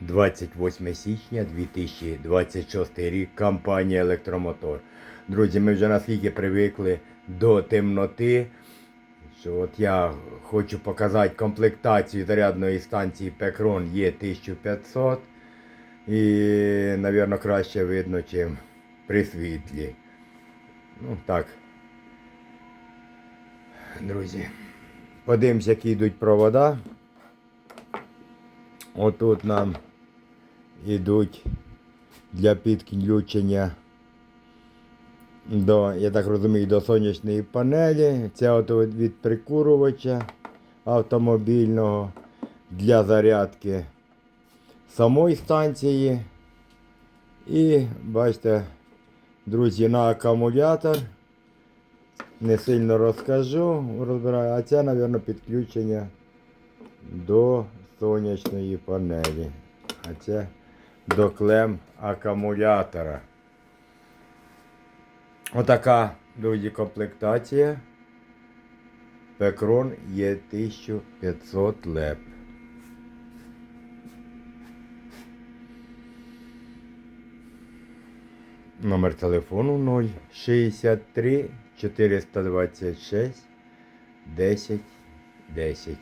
28 січня 2026 рік. Компанія Електромотор. Друзі, ми вже наскільки привикли до темноти. Що от я хочу показати комплектацію зарядної станції Пекрон є 1500. І, мабуть, краще видно, чим при світлі. Ну так. Друзі. Подивимося, які йдуть провода. Отут нам йдуть для підключення до, я так розумію, до сонячної панелі. Це от від прикурювача автомобільного для зарядки самої станції. І бачите, друзі, на акумулятор. Не сильно розкажу, розбираю, а це, мабуть, підключення до сонячної панелі. А це до клем акумулятора. Отака, друзі, комплектація. Пекрон є 1500 леп. Номер телефону 063 426 10 10.